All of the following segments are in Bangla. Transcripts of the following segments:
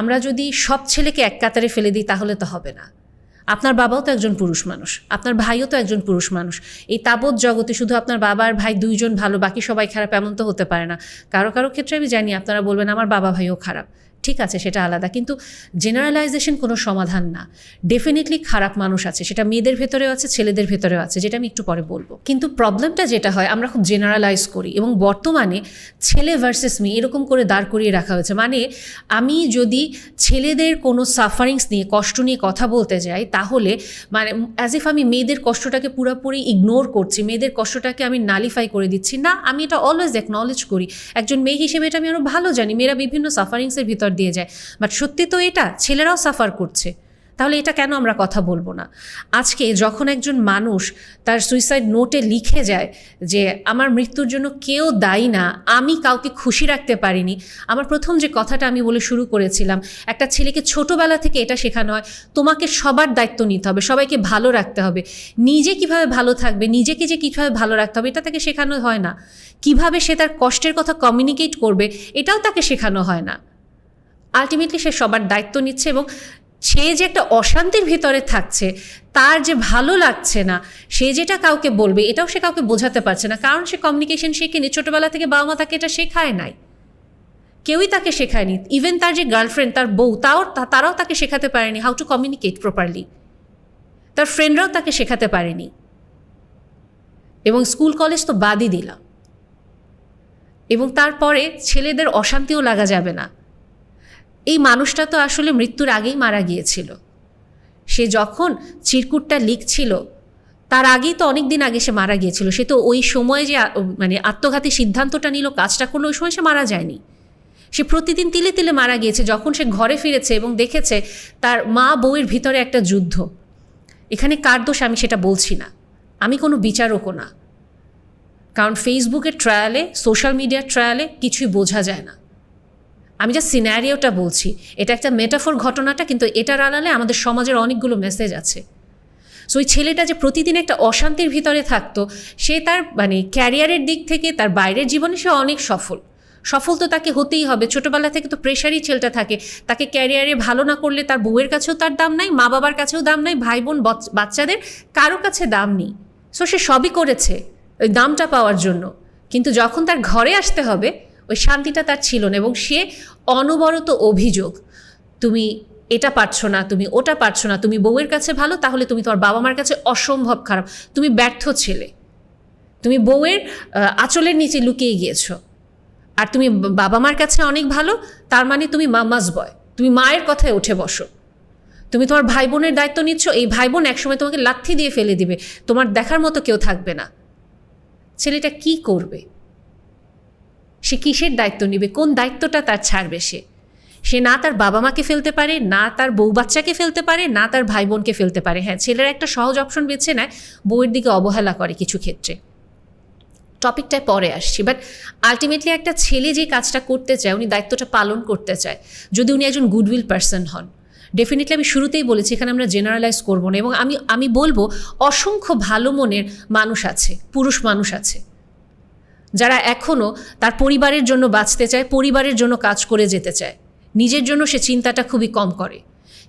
আমরা যদি সব ছেলেকে এক কাতারে ফেলে দিই, তাহলে তো হবে না। আপনার বাবাও তো একজন পুরুষ মানুষ, আপনার ভাইও তো একজন পুরুষ মানুষ। এই তাবৎ জগতে শুধু আপনার বাবা আর ভাই দুইজন ভালো, বাকি সবাই খারাপ, এমন তো হতে পারে না। কারও কারও ক্ষেত্রে আমি জানি, আপনারা বলবেন, আমার বাবা ভাইও খারাপ। ঠিক আছে, সেটা আলাদা। কিন্তু জেনারেলাইজেশন কোনো সমাধান না। ডেফিনেটলি খারাপ মানুষ আছে, সেটা মেয়েদের ভেতরেও আছে, ছেলেদের ভেতরেও আছে, যেটা আমি একটু পরে বলব। কিন্তু প্রবলেমটা যেটা হয়, আমরা খুব জেনারেলাইজ করি এবং বর্তমানে ছেলে ভার্সেস মেয়ে এরকম করে দাঁড় করিয়ে রাখা হয়েছে। মানে আমি যদি ছেলেদের কোনো সাফারিংস নিয়ে, কষ্ট নিয়ে কথা বলতে যাই, তাহলে মানে অ্যাজ ইফ আমি মেয়েদের কষ্টটাকে পুরোপুরি ইগনোর করছি, মেয়েদের কষ্টটাকে আমি নালিফাই করে দিচ্ছি। না, আমি এটা অলওয়েজ একনলেজ করি। একজন মেয়ে হিসেবে এটা আমি আরও ভালো জানি। মেয়েরা বিভিন্ন সাফারিংসের ভিতর দিয়ে যায়। বাট সত্যি তো এটা, ছেলেরাও সাফার করছে। তাহলে এটা কেন আমরা কথা বলব না? আজকে যখন একজন মানুষ তার সুইসাইড নোটে লিখে যায় যে, আমার মৃত্যুর জন্য কেউ দায়ী না, আমি কাউকে খুশি রাখতে পারিনি। আমার প্রথম যে কথাটা আমি বলে শুরু করেছিলাম, একটা ছেলেকে ছোটোবেলা থেকে এটা শেখানো হয়, তোমাকে সবার দায়িত্ব নিতে হবে, সবাইকে ভালো রাখতে হবে। নিজে কীভাবে ভালো থাকবে, নিজেকে যে কীভাবে ভালো রাখতে হবে, এটা তাকে শেখানো হয় না। কীভাবে সে তার কষ্টের কথা কমিউনিকেট করবে, এটাও তাকে শেখানো হয় না। আলটিমেটলি সে সবার দায়িত্ব নিচ্ছে এবং সে যে একটা অশান্তির ভিতরে থাকছে, তার যে ভালো লাগছে না, সে যেটা কাউকে বলবে, এটাও সে কাউকে বোঝাতে পারছে না। কারণ সে কমিউনিকেশন শেখেনি ছোটোবেলা থেকে বাবা মা তাকে এটা শেখায় নাই। কেউই তাকে শেখায়নি। ইভেন তার যে গার্লফ্রেন্ড তার বউ, তাও তারাও তাকে শেখাতে পারেনি হাউ টু কমিউনিকেট প্রপারলি তার ফ্রেন্ডরাও তাকে শেখাতে পারেনি। এবং স্কুল কলেজ তো বাদই দিলাম। এবং তারপরে ছেলেদের অশান্তিও লাগা যাবে না। এই মানুষটা তো আসলে মৃত্যুর আগেই মারা গিয়েছিল। সে যখন চিরকুটটা লিখছিল, তার আগেই তো অনেক দিন আগে সে মারা গিয়েছিল। সে তো ওই সময়ে যে মানে আত্মঘাতী সিদ্ধান্তটা নিল, কাজটা করল, ওই সময় সে মারা যায়নি। সে প্রতিদিন তিলে তিলে মারা গিয়েছে। যখন সে ঘরে ফিরেছে এবং দেখেছে তার মা বউয়ের ভিতরে একটা যুদ্ধ, এখানে কার দোষ আমি সেটা বলছি না। আমি কোনো বিচারকও না। কারণ ফেসবুকের ট্রায়ালে সোশ্যাল মিডিয়ার ট্রায়ালে কিছুই বোঝা যায় না। আমি যা সিনারিওটা বলছি। এটা একটা মেটাফোর ঘটনাটা, কিন্তু এটার আড়ালে আমাদের সমাজের অনেকগুলো মেসেজ আছে। সো ওই ছেলেটা যে প্রতিদিন একটা অশান্তির ভিতরে থাকতো, সে তার মানে ক্যারিয়ারের দিক থেকে তার বাইরের জীবনে সে অনেক সফল। সফল তো তাকে হতেই হবে। ছোটবেলা থেকে তো প্রেশারই ছেলেটা থাকে। তাকে ক্যারিয়ারে ভালো না করলে তার বউয়ের কাছেও তার দাম নাই, মা বাবার কাছেও দাম নাই, ভাই বোন বাচ্চাদের কারও কাছে দাম নেই। সো সে সবই করেছে, ওই দামটা পাওয়ার জন্য। কিন্তু যখন তার ঘরে আসতে হবে ওই শান্তিটা তার ছিল না এবং সে অনবরত অভিযোগ, তুমি এটা পারছ না, তুমি ওটা পারছ না, তুমি বউয়ের কাছে ভালো, তাহলে তুমি তোমার বাবা মার কাছে অসম্ভব খারাপ, তুমি ব্যর্থ ছেলে, তুমি বউয়ের আঁচলের নিচে লুকিয়ে গিয়েছো, আর তুমি বাবা মার কাছে অনেক ভালো, তার মানে তুমি মামাজ বয়, তুমি মায়ের কথায় উঠে বসো, তুমি তোমার ভাই বোনের দায়িত্ব নিচ্ছ, এই ভাই বোন একসময় তোমাকে লাথি দিয়ে ফেলে দিবে, তোমার দেখার মতো কেউ থাকবে না। ছেলেটা কি করবে? সে কিসের দায়িত্ব নেবে? কোন দায়িত্বটা তার ছাড়বে সে? সে না তার বাবা মাকে ফেলতে পারে, না তার বউ বাচ্চাকে ফেলতে পারে, না তার ভাই বোনকে ফেলতে পারে। হ্যাঁ ছেলেরা একটা সহজ অপশন বেছে নেয় বউয়ের দিকে অবহেলা করে কিছু ক্ষেত্রে। টপিকটায় পরে আসছি বাট আলটিমেটলি একটা ছেলে যে কাজটা করতে চায়, উনি দায়িত্বটা পালন করতে চায়, যদি উনি একজন গুডউইল পার্সন হন। ডেফিনেটলি আমি শুরুতেই বলেছি, এখানে আমরা জেনারেলাইজ করব না, এবং আমি আমি বলব, অসংখ্য ভালো মনের মানুষ আছে, পুরুষ মানুষ আছে। যারা এখনও তার পরিবারের জন্য বাঁচতে চায়, পরিবারের জন্য কাজ করে যেতে চায়। নিজের জন্য সে চিন্তাটা খুবই কম করে।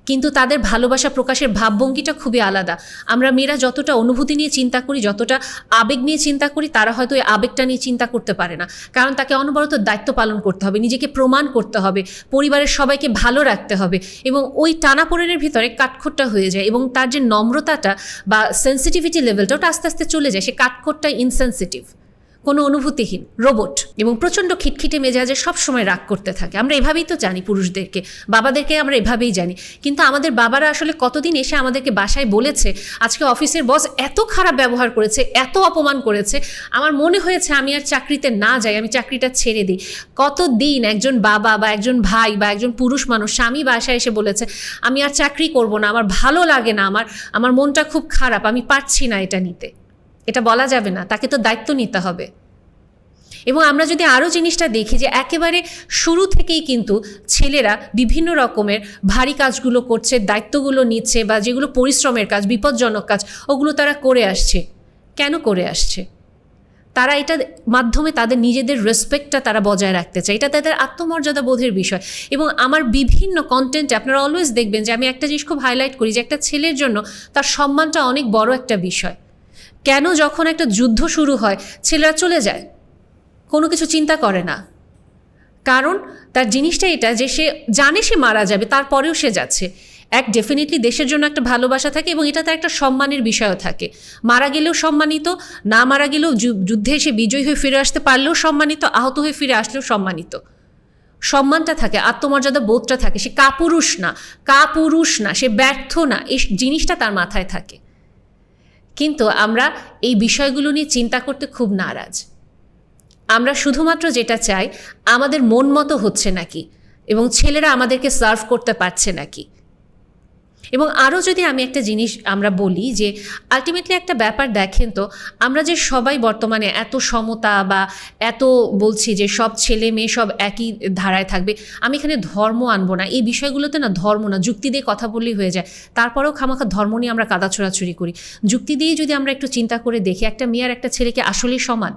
কিন্তু তাদের ভালোবাসা প্রকাশের ভাবভঙ্গিটা খুবই আলাদা। আমরা মেয়েরা যতটা অনুভূতি নিয়ে চিন্তা করি, যতটা আবেগ নিয়ে চিন্তা করি, তারা হয়তো এই আবেগটা নিয়ে চিন্তা করতে পারে না। কারণ তাকে অনবরত দায়িত্ব পালন করতে হবে, নিজেকে প্রমাণ করতে হবে, পরিবারের সবাইকে ভালো রাখতে হবে এবং ওই টানাপোড়েনের ভিতরে কাঠখোট্টা হয়ে যায় এবং তার যে নম্রতাটা বা সেন্সিটিভিটি লেভেলটা ওটা আস্তে আস্তে চলে যায়। সে কাঠখোট্টা ইনসেন্সিটিভ কোনো অনুভূতিহীন, রোবট এবং প্রচণ্ড খিটখিটে মেজাজে সবসময় রাগ করতে থাকে। আমরা এভাবেই তো জানি পুরুষদেরকে, বাবাদেরকে আমরা এভাবেই জানি। কিন্তু আমাদের বাবারা আসলে কতদিন এসে আমাদেরকে বাসায় বলেছে, আজকে অফিসের বস এত খারাপ ব্যবহার করেছে, এত অপমান করেছে। আমার মনে হয়েছে আমি আর চাকরিতে না যাই, আমি চাকরিটা ছেড়ে দিই। কতদিন একজন বাবা বা একজন ভাই বা একজন পুরুষ মানুষ স্বামী বাসায় এসে বলেছে, আমি আর চাকরি করব না, আমার ভালো লাগে না, আমার আমার মনটা খুব খারাপ, আমি পারছি না এটা নিতে। এটা বলা যাবে না, তাকে তো দায়িত্ব নিতে হবে। এবং আমরা যদি আরও জিনিসটা দেখি যে একেবারে শুরু থেকেই কিন্তু ছেলেরা বিভিন্ন রকমের ভারী কাজগুলো করছে, দায়িত্বগুলো নিচ্ছে বা যেগুলো পরিশ্রমের কাজ, বিপজ্জনক কাজ, ওগুলো তারা করে আসছে। কেন করে আসছে? তারা এটা মাধ্যমে তাদের নিজেদের রেসপেক্টটা তারা বজায় রাখতে চায়। এটা তাদের আত্মমর্যাদা বোধের বিষয়। এবং আমার বিভিন্ন কন্টেন্টে আপনারা অলওয়েজ দেখবেন যে আমি একটা জিনিস খুব হাইলাইট করি যে একটা ছেলের জন্য তার সম্মানটা অনেক বড় একটা বিষয়। কেন যখন একটা যুদ্ধ শুরু হয়, ছেলেরা চলে যায়? কোনো কিছু চিন্তা করে না। কারণ তার জিনিসটা এটা যে সে জানে সে মারা যাবে, তারপরেও সে যাচ্ছে। এক ডেফিনেটলি দেশের জন্য একটা ভালোবাসা থাকে এবং এটা তার একটা সম্মানের বিষয়ও থাকে। মারা গেলেও সম্মানিত, না মারা গেলেও যুদ্ধে এসে বিজয়ী হয়ে ফিরে আসতে পারলেও সম্মানিত, আহত হয়ে ফিরে আসলেও সম্মানিত। সম্মানটা থাকে, আত্মমর্যাদা বোধটা থাকে, সে কাপুরুষ না কাপুরুষ না, সে ব্যর্থ না এই জিনিসটা তার মাথায় থাকে। কিন্তু আমরা এই বিষয়গুলো নিয়ে চিন্তা করতে খুব নারাজ। আমরা শুধুমাত্র যেটা চাই, আমাদের মন মতো হচ্ছে নাকি? এবং ছেলেরা আমাদেরকে সার্ভ করতে পারছে নাকি? এবং আরও যদি আমি একটা জিনিস আমরা বলি যে আলটিমেটলি একটা ব্যাপার দেখেন তো, আমরা যে সবাই বর্তমানে এত সমতা বা এত বলছি যে সব ছেলে মেয়ে সব একই ধারায় থাকবে, আমি এখানে ধর্ম আনব না। এই বিষয়গুলোতে না ধর্ম না, যুক্তি দিয়ে কথা বললেই হয়ে যায়। তারপরেও খামাখা ধর্ম নিয়ে আমরা কাদা ছোড়াছুড়ি করি। যুক্তি দিয়ে যদি আমরা একটু চিন্তা করে দেখি, একটা মেয়ে আর একটা ছেলেকে আসলেই সমান?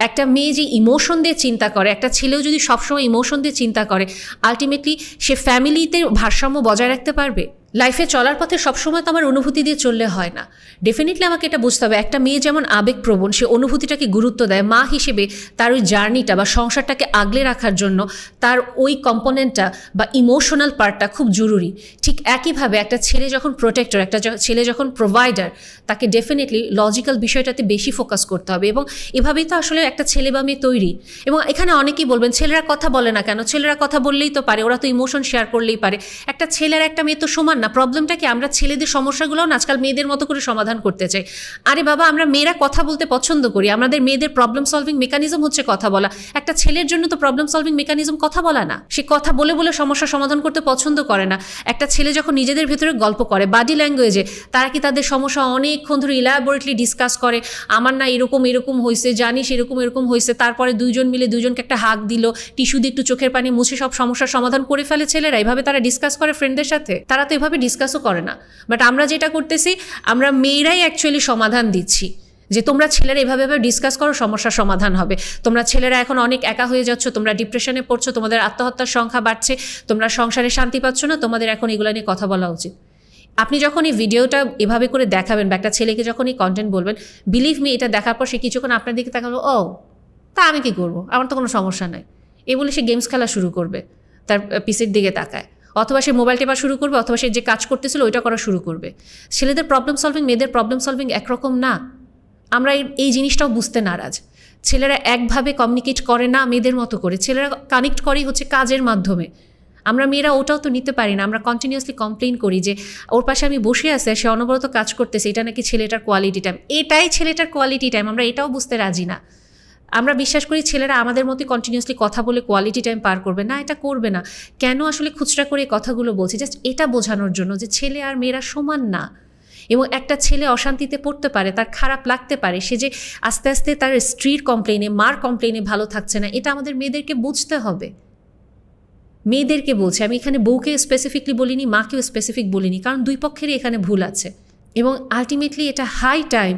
একটা মেয়ে যে ইমোশন দিয়ে চিন্তা করে, একটা ছেলেও যদি সবসময় ইমোশন দিয়ে চিন্তা করে আলটিমেটলি সে ফ্যামিলিতে ভারসাম্য বজায় রাখতে পারবে? লাইফে চলার পথে সবসময় তো আমার অনুভূতি দিয়ে চললে হয় না। ডেফিনেটলি আমাকে এটা বুঝতে হবে। একটা মেয়ে যেমন আবেগপ্রবণ, সে অনুভূতিটাকে গুরুত্ব দেয়। মা হিসেবে তার ওই জার্নিটা বা সংসারটাকে আগলে রাখার জন্য তার ওই কম্পোনেন্টটা বা ইমোশনাল পার্টটা খুব জরুরি। ঠিক একইভাবে একটা ছেলে যখন প্রোটেক্টর একটা ছেলে যখন প্রোভাইডার তাকে ডেফিনেটলি লজিক্যাল বিষয়টাতে বেশি ফোকাস করতে হবে এবং এভাবেই তো আসলে একটা ছেলে বা মেয়ে তৈরি। এবং এখানে অনেকেই বলবেন, ছেলেরা কথা বলে না কেন? ছেলেরা কথা বললেই তো পারে, ওরা তো ইমোশন শেয়ার করলেই পারে। একটা ছেলের একটা মেয়ে তো সমান না প্রবলেমটা কি আমরা ছেলেদের সমস্যাগুলো না আজকাল মেয়েদের মতো করে সমাধান করতে চাই? আরে বাবা, আমরা মেয়েরা কথা বলতে পছন্দ করি। আমাদের মেয়েদের প্রবলেম সলভিং মেকানিজম হচ্ছে কথা বলা। একটা ছেলের জন্য তো প্রবলেম সলভিং মেকানিজম কথা বলা না। সে কথা বলে বলে সমস্যা সমাধান করতে পছন্দ করে না। একটা ছেলে যখন নিজেদের ভেতরে গল্প করে বাডি ল্যাঙ্গুয়েজে তারা কি তাদের সমস্যা অনেকক্ষণ ধরে ইলাবোরেটলি ডিসকাস করে? আমার না এরকম এরকম হয়েছে জানিস এরকম এরকম হয়েছে তারপরে দুইজন মিলে দুজনকে একটা হাক দিল টিস্যু দিয়ে একটু চোখের পানি মুছে সব সমস্যার সমাধান করে ফেলে ছেলেরা। এভাবে তারা ডিসকাস করে ফ্রেন্ডদের সাথে। তারা তো এভাবে ডিসকাসও করে না। বাট আমরা যেটা করতেছি, আমরা মেয়েরাই অ্যাকচুয়ালি সমাধান দিচ্ছি। যে তোমরা ছেলেরা এভাবে এভাবে ডিসকাস করো, সমস্যার সমাধান হবে। তোমরা ছেলেরা এখন অনেক একা হয়ে যাচ্ছ, তোমরা ডিপ্রেশনে পড়ছো, তোমাদের আত্মহত্যার সংখ্যা বাড়ছে, তোমরা সংসারে শান্তি পাচ্ছ না, তোমাদের এখন এগুলো নিয়ে কথা বলা উচিত। আপনি যখন এই ভিডিওটা এভাবে করে দেখাবেন বা একটা ছেলেকে যখন এই কন্টেন্ট বলবেন বিলিভ মি এটা দেখার পর সে কিছুক্ষণ আপনার দিকে তাকালো, ও, তা আমি কি করব? আমার তো কোনো সমস্যা নাই। এই বলে সে গেমস খেলা শুরু করবে, তার পিসির দিকে তাকায়। অথবা সে মোবাইল টেপা শুরু করবে, অথবা সে যে কাজ করতেছিল ওইটা করা শুরু করবে। ছেলেদের প্রবলেম সলভিং মেয়েদের প্রবলেম সলভিং একরকম না। আমরা এই- জিনিসটাও বুঝতে নারাজ। ছেলেরা একভাবে কমিউনিকেট করে না মেয়েদের মতো করে। ছেলেরা কানেক্ট করেই হচ্ছে কাজের মাধ্যমে। আমরা মেয়েরা ওটাও তো নিতে পারি না। আমরা কন্টিনিউয়াসলি কমপ্লেন করি যে, ওর পাশে আমি বসে আছে, সে অনবরত কাজ করতেছে, এটা নাকি ছেলেটার কোয়ালিটি টাইম এটাই ছেলেটার কোয়ালিটি টাইম আমরা এটাও বুঝতে রাজি না। আমরা বিশ্বাস করি ছেলেরা আমাদের মতোই কন্টিনিউসলি কথা বলে কোয়ালিটি টাইম পার করবে। না, এটা করবে না। কেন আসলে খুচরা করে কথাগুলো বলছি? জাস্ট এটা বোঝানোর জন্য যে ছেলে আর মেয়েরা সমান না। এবং একটা ছেলে অশান্তিতে পড়তে পারে, তার খারাপ লাগতে পারে, সে যে আস্তে আস্তে তার স্ত্রীর কমপ্লেনে মার কমপ্লেনে ভালো থাকছে না, এটা আমাদের মেয়েদেরকে বুঝতে হবে। মেয়েদেরকে বলছি, আমি এখানে বউকে স্পেসিফিকলি বলিনি, মাকেও স্পেসিফিক বলিনি, কারণ দুই পক্ষেরই এখানে ভুল আছে। এবং আলটিমেটলি এটা হাই টাইম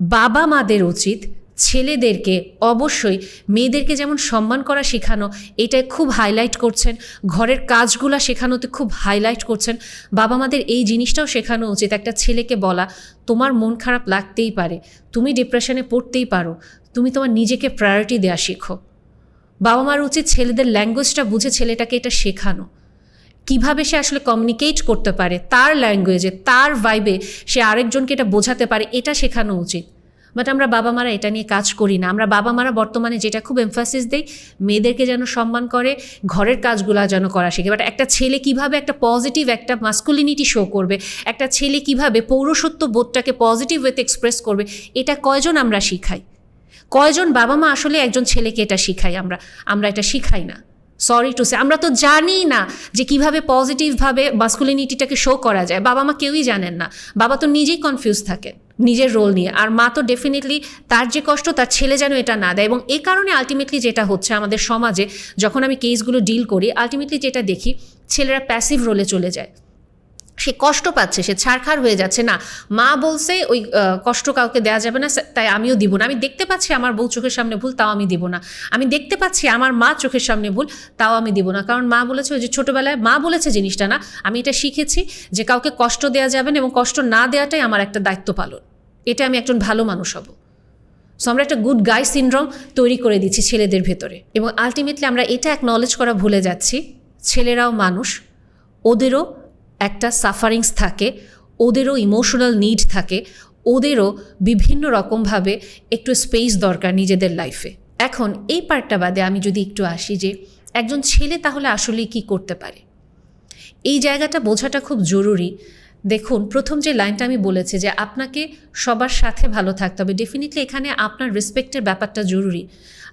বাবা মাদের উচিত ছেলেদেরকে অবশ্যই মেয়েদেরকে যেমন সম্মান করা শেখানো, এটাই খুব হাইলাইট করছেন। ঘরের কাজগুলো শেখানোতে খুব হাইলাইট করছেন। বাবা মাদের এই জিনিসটাও শেখানো উচিত একটা ছেলেকে বলা, তোমার মন খারাপ লাগতেই পারে, তুমি ডিপ্রেশনে পড়তেই পারো, তুমি তোমার নিজেকে প্রায়োরিটি দেওয়া শেখো। বাবা মার উচিত ছেলেদের ল্যাঙ্গুয়েজটা বুঝে ছেলেটাকে এটা শেখানো। কীভাবে সে আসলে কমিউনিকেট করতে পারে, তার ল্যাঙ্গুয়েজে তার ভাইবে সে আরেকজনকে এটা বোঝাতে পারে, এটা শেখানো উচিত। বাট আমরা বাবা মারা এটা নিয়ে কাজ করি না। আমরা বাবা মারা বর্তমানে যেটা খুব এমফাসিস দেই, মেয়েদেরকে যেন সম্মান করে, ঘরের কাজগুলো যেন করা শেখে। বাট একটা ছেলে কীভাবে একটা পজিটিভ একটা মাস্কুলিনিটি শো করবে? একটা ছেলে কীভাবে পৌরসত্ব বোধটাকে পজিটিভ ওয়েতে এক্সপ্রেস করবে? এটা কয়জন আমরা শিখাই? কয়জন বাবা মা আসলে একজন ছেলেকে এটা শিখাই আমরা? আমরা এটা শিখাই না। সরি টু সে আমরা তো জানি না যে কীভাবে পজিটিভভাবে মাস্কুলিনিটিটাকে শো করা যায়। বাবা মা কেউই জানেন না। বাবা তো নিজেই কনফিউজ থাকেন নিজের রোল নিয়ে। আর মা তো ডেফিনেটলি তার যে কষ্ট, তার ছেলে যেন এটা না দেয়। এবং এই কারণে আলটিমেটলি যেটা হচ্ছে আমাদের সমাজে, যখন আমি কেসগুলো ডিল করি আলটিমেটলি যেটা দেখি, ছেলেরা প্যাসিভ রোলে চলে যায়। সে কষ্ট পাচ্ছে, সে ছাড়খাড় হয়ে যাচ্ছে। না, মা বলছে, ওই কষ্ট কাউকে দেওয়া যাবে না তাই আমিও দিব না। আমি দেখতে পাচ্ছি আমার বউ চোখের সামনে ভুল, তাও আমি দিব না। আমি দেখতে পাচ্ছি আমার মা চোখের সামনে ভুল, তাও আমি দিব না। কারণ মা বলেছে, ওই যে ছোটোবেলায় মা বলেছে জিনিসটা না, আমি এটা শিখেছি যে কাউকে কষ্ট দেওয়া যাবে না এবং কষ্ট না দেওয়াটাই আমার একটা দায়িত্ব পালন। এটা আমি একজন ভালো মানুষ হব। সো আমরা একটা গুড গাই সিনড্রোম তৈরি করে দিচ্ছি ছেলেদের ভেতরে। এবং আলটিমেটলি আমরা এটা অ্যাকনলেজ করা ভুলে যাচ্ছি, ছেলেরাও মানুষ, ওদেরও একটা সাফারিংস থাকে, ওদেরও ইমোশনাল নিড থাকে, ওদেরও বিভিন্ন রকমভাবে একটু স্পেস দরকার নিজেদের লাইফে এখন এই পার্টটা বাদে আমি যদি একটু আসি যে, একজন ছেলে তাহলে আসলে কি করতে পারে? এই জায়গাটা বোঝাটা খুব জরুরি দেখুন, প্রথম যে লাইনটা আমি বলেছি যে আপনাকে সবার সাথে ভালো থাকতে হবে ডেফিনেটলি এখানে আপনার রেসপেক্টের ব্যাপারটা জরুরি।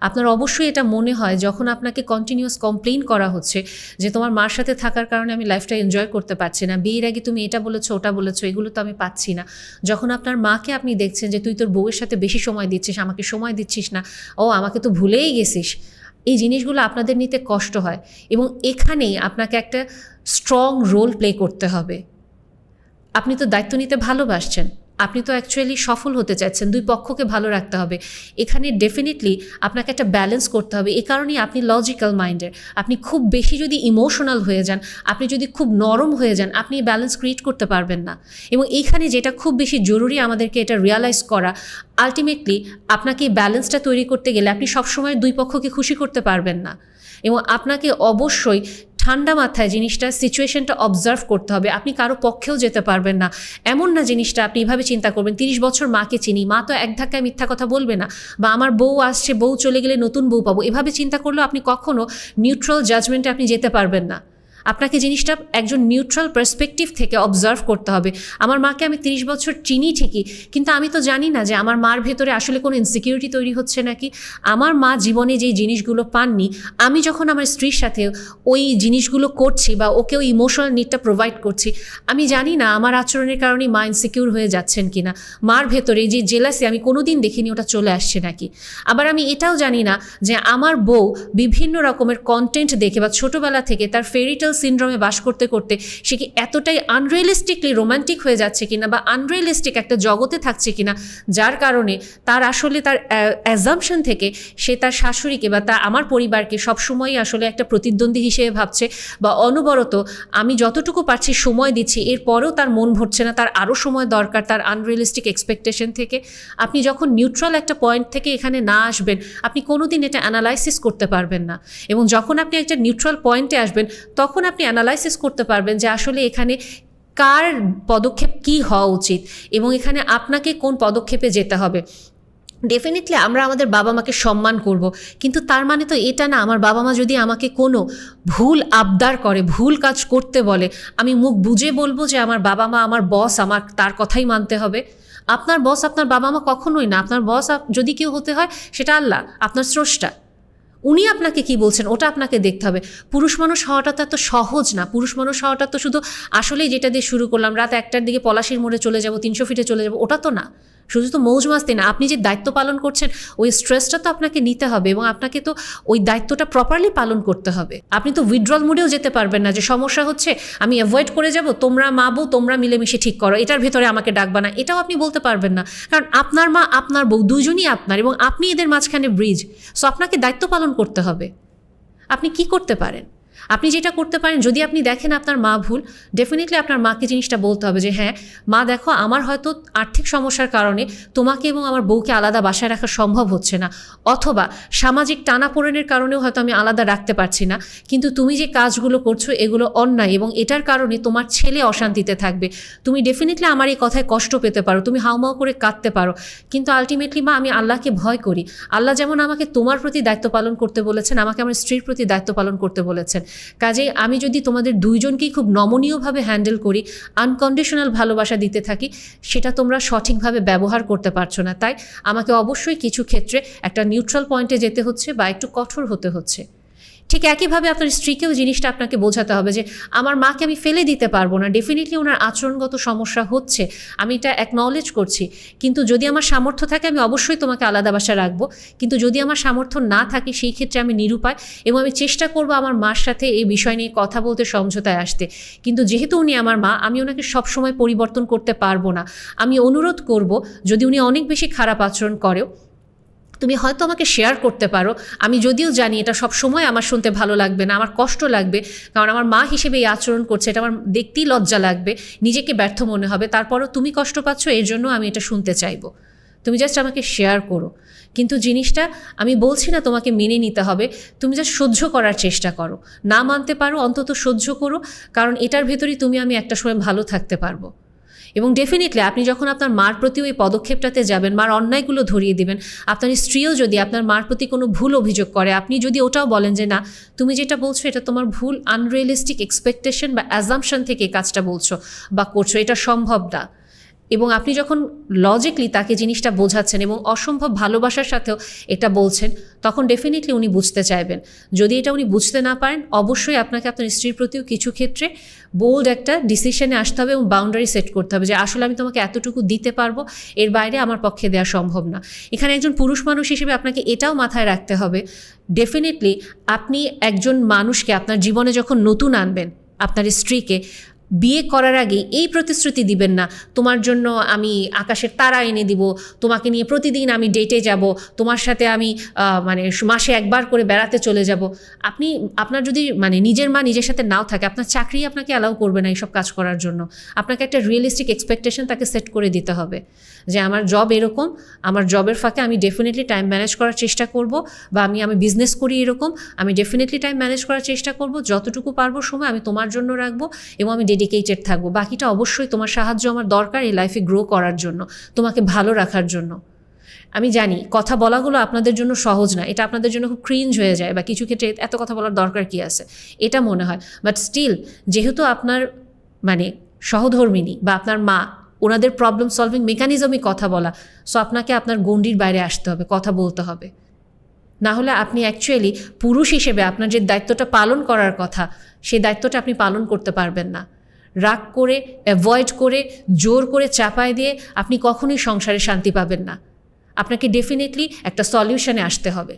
আপনার অবশ্যই এটা মনে হয়, যখন আপনাকে কন্টিনিউয়াস কমপ্লেন করা হচ্ছে যে তোমার মার সাথে থাকার কারণে আমি লাইফটা এনজয় করতে পারছি না, বিয়ের আগে তুমি এটা বলেছ, ওটা বলেছ, এগুলো তো আমি পাচ্ছি না। যখন আপনার মাকে আপনি দেখছেন যে তুই তোর বউয়ের সাথে বেশি সময় দিচ্ছিস, আমাকে সময় দিচ্ছিস না, ও আমাকে তো ভুলেই গেছিস, এই জিনিসগুলো আপনাদের নিতে কষ্ট হয় এবং এখানেই আপনাকে একটা স্ট্রং রোল প্লে করতে হবে। আপনি তো দায়িত্ব নিতে ভালোবাসছেন। আপনি তো অ্যাকচুয়ালি সফল হতে চাচ্ছেন দুই পক্ষকে ভালো রাখতে হবে। এখানে ডেফিনেটলি আপনাকে একটা ব্যালেন্স করতে হবে। এ কারণেই আপনি লজিক্যাল মাইন্ডের আপনি খুব বেশি যদি ইমোশনাল হয়ে যান, আপনি যদি খুব নরম হয়ে যান, আপনি ব্যালেন্স ক্রিয়েট করতে পারবেন না। এবং এইখানে যেটা খুব বেশি জরুরি আমাদেরকে এটা রিয়ালাইজ করা আলটিমেটলি আপনাকে এই ব্যালেন্সটা তৈরি করতে গেলে আপনি সবসময় দুই পক্ষকে খুশি করতে পারবেন না। এবং আপনাকে অবশ্যই ঠান্ডা মাথায় জিনিসটা সিচুয়েশনটা অবজার্ভ করতে হবে। আপনি কারও পক্ষেও যেতে পারবেন না। এমন না জিনিসটা আপনি এভাবে চিন্তা করবেন, তিরিশ বছর মাকে চিনি, মা তো এক ধাক্কায় মিথ্যা কথা বলবে না, বা আমার বউ আসছে, বউ চলে গেলে নতুন বউ পাবো। এভাবে চিন্তা করলেও আপনি কখনো নিউট্রাল জাজমেন্টে আপনি যেতে পারবেন না। আপনাকে জিনিসটা একজন নিউট্রাল পার্সপেক্টিভ থেকে অবজার্ভ করতে হবে। আমার মাকে আমি তিরিশ বছর চিনি ঠিকই, কিন্তু আমি তো জানি না যে আমার মার ভেতরে আসলে কোনো ইনসিকিউরিটি তৈরি হচ্ছে নাকি। আমার মা জীবনে যেই জিনিসগুলো পাননি, আমি যখন আমার স্ত্রীর সাথে ওই জিনিসগুলো করছি বা ওকেও ইমোশনাল নিডটা প্রোভাইড করছি, আমি জানি না আমার আচরণের কারণে মা ইনসিকিউর হয়ে যাচ্ছেন কিনা। মার ভেতরে যে জেলাসি আমি কোনো দিন দেখিনি ওটা চলে আসছে নাকি। আবার আমি এটাও জানি না যে আমার বউ বিভিন্ন রকমের কন্টেন্ট দেখে বা ছোটোবেলা থেকে তার ফেরিটেল সিনড্রোমে বাস করতে করতে সে কি এতটাই আনরিয়েলিস্টিকলি রোমান্টিক হয়ে যাচ্ছে কিনা বা আনরিয়েলিস্টিক একটা জগতে থাকছে কিনা, যার কারণে তার আসলে তার অ্যাজামশন থেকে সে তার শাশুড়িকে বা তার আমার পরিবারকে সবসময়ই আসলে একটা প্রতিদ্বন্দ্বী হিসেবে ভাবছে বা অনবরত আমি যতটুকু পারছি সময় দিচ্ছি, এরপরেও তার মন ভরছে না, তার আরও সময় দরকার তার আনরিয়েলিস্টিক এক্সপেকটেশন থেকে। আপনি যখন নিউট্রাল একটা পয়েন্ট থেকে এখানে না আসবেন, আপনি কোনোদিন এটা অ্যানালাইসিস করতে পারবেন না। এবং যখন আপনি একটা নিউট্রাল পয়েন্টে আসবেন, তখন আপনি অ্যানালাইসিস করতে পারবেন যে আসলে এখানে কার পদক্ষেপ কী হওয়া উচিত এবং এখানে আপনাকে কোন পদক্ষেপে যেতে হবে। ডেফিনেটলি আমরা আমাদের বাবা মাকে সম্মান করব, কিন্তু তার মানে তো এটা না, আমার বাবা মা যদি আমাকে কোনো ভুল আবদার করে, ভুল কাজ করতে বলে, আমি মুখ বুঝে বলব যে আমার বাবা মা আমার বস আমার তার কথাই মানতে হবে। আপনার বস আপনার বাবা মা কখনোই না, আপনার বস যদি কেউ হতে হয়, সেটা আল্লাহ, আপনার স্রষ্টা। উনি আপনাকে কি বলছেন? ওটা আপনাকে দেখতে হবে। পুরুষ মানুষ হওয়াটা তো এত সহজ না। পুরুষ মানুষ হওয়াটা তো শুধু আসলেই যেটা দিয়ে শুরু করলাম, রাত একটার দিকে পলাশির মোড়ে চলে যাব, তিনশো ফিটে চলে যাব, ওটা তো না। শুধু তো মৌজ মাস্তি না, আপনি যে দায়িত্ব পালন করছেন, ওই স্ট্রেসটা তো আপনাকে নিতে হবে এবং আপনাকে তো ওই দায়িত্বটা প্রপারলি পালন করতে হবে। আপনি তো উইথড্রল মোডেও যেতে পারবেন না যে সমস্যা হচ্ছে, আমি অ্যাভয়েড করে যাব, তোমরা মা বউ, তোমরা মিলেমিশে ঠিক করো, এটার ভেতরে আমাকে ডাকবা না, এটাও আপনি বলতে পারবেন না। কারণ আপনার মা, আপনার বউ দুজনই আপনার এবং আপনি এদের মাঝখানে ব্রিজ সো আপনাকে দায়িত্ব পালন করতে হবে। আপনি কি করতে পারেন? আপনি যেটা করতে পারেন, যদি আপনি দেখেন আপনার মা ভুল ডেফিনেটলি আপনার মাকে জিনিসটা বলতে হবে যে হ্যাঁ মা দেখো, আমার হয়তো আর্থিক সমস্যার কারণে তোমাকে এবং আমার বউকে আলাদা বাসায় রাখা সম্ভব হচ্ছে না। অথবা সামাজিক টানাপোড়েনের কারণেও হয়তো আমি আলাদা রাখতে পারছি না। কিন্তু তুমি যে কাজগুলো করছ, এগুলো অন্যায় এবং এটার কারণে তোমার ছেলে অশান্তিতে থাকবে। তুমি ডেফিনেটলি আমার এই কথায় কষ্ট পেতে পারো, তুমি হাউমাউ করে কাঁদতে পারো। কিন্তু আলটিমেটলি মা, আমি আল্লাহকে ভয় করি। আল্লাহ যেমন আমাকে তোমার প্রতি দায়িত্ব পালন করতে বলেছেন, আমাকে আমার স্ত্রীর প্রতি দায়িত্ব পালন করতে বলেছেন। কাজেই আমি যদি তোমাদের দুইজনকেই খুব নমনীয়ভাবে হ্যান্ডেল করি আনকন্ডিশনাল ভালোবাসা দিতে থাকি, সেটা তোমরা সঠিকভাবে ব্যবহার করতে পারছ না। তাই আমাকে অবশ্যই কিছু ক্ষেত্রে একটা নিউট্রাল পয়েন্টে যেতে হচ্ছে বা একটু কঠোর হতে হচ্ছে। ঠিক একইভাবে আপনার স্ত্রীকেও জিনিসটা আপনাকে বোঝাতে হবে যে আমার মাকে আমি ফেলে দিতে পারব না। ডেফিনেটলি ওনার আচরণগত সমস্যা হচ্ছে। আমি এটা অ্যাকনলেজ করছি। কিন্তু যদি আমার সামর্থ্য থাকে, আমি অবশ্যই তোমাকে আলাদা বাসা রাখব। কিন্তু যদি আমার সামর্থ্য না থাকে, সেই ক্ষেত্রে আমি নিরুপায় এবং আমি চেষ্টা করব আমার মার সাথে এই বিষয় নিয়ে কথা বলতে, সমঝোতায় আসতে। কিন্তু যেহেতু উনি আমার মা, আমি ওনাকে সবসময় পরিবর্তন করতে পারব না। আমি অনুরোধ করব, যদি উনি অনেক বেশি খারাপ আচরণ করেও তুমি হয়তো আমাকে শেয়ার করতে পারো। আমি যদিও জানি এটা সব সময় আমার শুনতে ভালো লাগবে না, আমার কষ্ট লাগবে, কারণ আমার মা হিসেবে এই আচরণ করছে, এটা আমার দেখতেই লজ্জা লাগবে, নিজেকে ব্যর্থ মনে হবে, তারপরও তুমি কষ্ট পাচ্ছ, এর জন্য আমি এটা শুনতে চাইব। তুমি জাস্ট আমাকে শেয়ার করো। কিন্তু জিনিসটা, আমি বলছি না তোমাকে মেনে নিতে হবে, তুমি জাস্ট সহ্য করার চেষ্টা করো। না মানতে পারো, অন্তত সহ্য করো, কারণ এটার ভেতরেই তুমি আমি একটা সময় ভালো থাকতে পারব। এবং ডেফিনেটলি আপনি যখন আপনার মার প্রতি ওই পদক্ষেপটাতে যাবেন, মার অন্যায়গুলো ধরিয়ে দিবেন, আপনার স্ত্রীও যদি আপনার মার প্রতি কোনো ভুল অভিযোগ করে, আপনি যদি ওটাও বলেন যে না, তুমি যেটা বলছো এটা তোমার ভুল আনরিয়েলিস্টিক এক্সপেকটেশন বা অ্যাজামশন থেকে কাজটা বলছো বা করছ, এটা সম্ভব না। এবং আপনি যখন লজিকলি তাকে জিনিসটা বোঝাচ্ছেন এবং অসম্ভব ভালোবাসার সাথেও এটা বলছেন, তখন ডেফিনেটলি উনি বুঝতে চাইবেন। যদি এটা উনি বুঝতে না পারেন, অবশ্যই আপনাকে আপনার স্ত্রীর প্রতিও কিছু ক্ষেত্রে বোল্ড একটা ডিসিশনে আসতে হবে এবং বাউন্ডারি সেট করতে হবে যে আসলে আমি তোমাকে এতটুকু দিতে পারব, এর বাইরে আমার পক্ষে দেওয়া সম্ভব না। এখানে একজন পুরুষ মানুষ হিসেবে আপনাকে এটাও মাথায় রাখতে হবে ডেফিনেটলি আপনি একজন মানুষকে আপনার জীবনে যখন নতুন আনবেন, আপনার স্ত্রীকে বিয়ে করার আগে এই প্রতিশ্রুতি দিবেন না। তোমার জন্য আমি আকাশের তারা এনে দিব, তোমাকে নিয়ে প্রতিদিন আমি ডেটে যাব, তোমার সাথে আমি মানে মাসে একবার করে বেড়াতে চলে যাব। আপনি, আপনার যদি মানে নিজের মা নিজের সাথে নাও থাকে, আপনার চাকরি আপনাকে অ্যালাউ করবে না এইসব কাজ করার জন্য। আপনাকে একটা রিয়েলিস্টিক এক্সপেকটেশন তাকে সেট করে দিতে হবে যে আমার জব এরকম, আমার জবের ফাঁকে আমি ডেফিনেটলি টাইম ম্যানেজ করার চেষ্টা করব বা আমি আমি বিজনেস করি এরকম, আমি ডেফিনেটলি টাইম ম্যানেজ করার চেষ্টা করব, যতটুকু পারব সময় আমি তোমার জন্য রাখব এবং আমি ডেডিকেটেড থাকব। বাকিটা অবশ্যই তোমার সাহায্য আমার দরকার এই লাইফে গ্রো করার জন্য, তোমাকে ভালো রাখার জন্য। আমি জানি, কথা বলাগুলো আপনাদের জন্য সহজ না, এটা আপনাদের জন্য খুব ক্রিঞ্জ হয়ে যায় বা কিছু ক্ষেত্রে এত কথা বলার দরকার কি আছে, এটা মনে হয়। বাট স্টিল যেহেতু আপনার মানে সহধর্মিনী বা আপনার মা, ওনাদের প্রবলেম সলভিং মেকানিজমই কথা বলা সো আপনাকে আপনার গণ্ডির বাইরে আসতে হবে, কথা বলতে হবে। না হলে আপনি অ্যাকচুয়ালি পুরুষ হিসেবে আপনার যে দায়িত্বটা পালন করার কথা, সেই দায়িত্বটা আপনি পালন করতে পারবেন না। রাগ করে অ্যাভয়েড করে, জোর করে চাপায় দিয়ে আপনি কখনোই সংসারে শান্তি পাবেন না। আপনাকে ডেফিনেটলি একটা সলিউশনে আসতে হবে।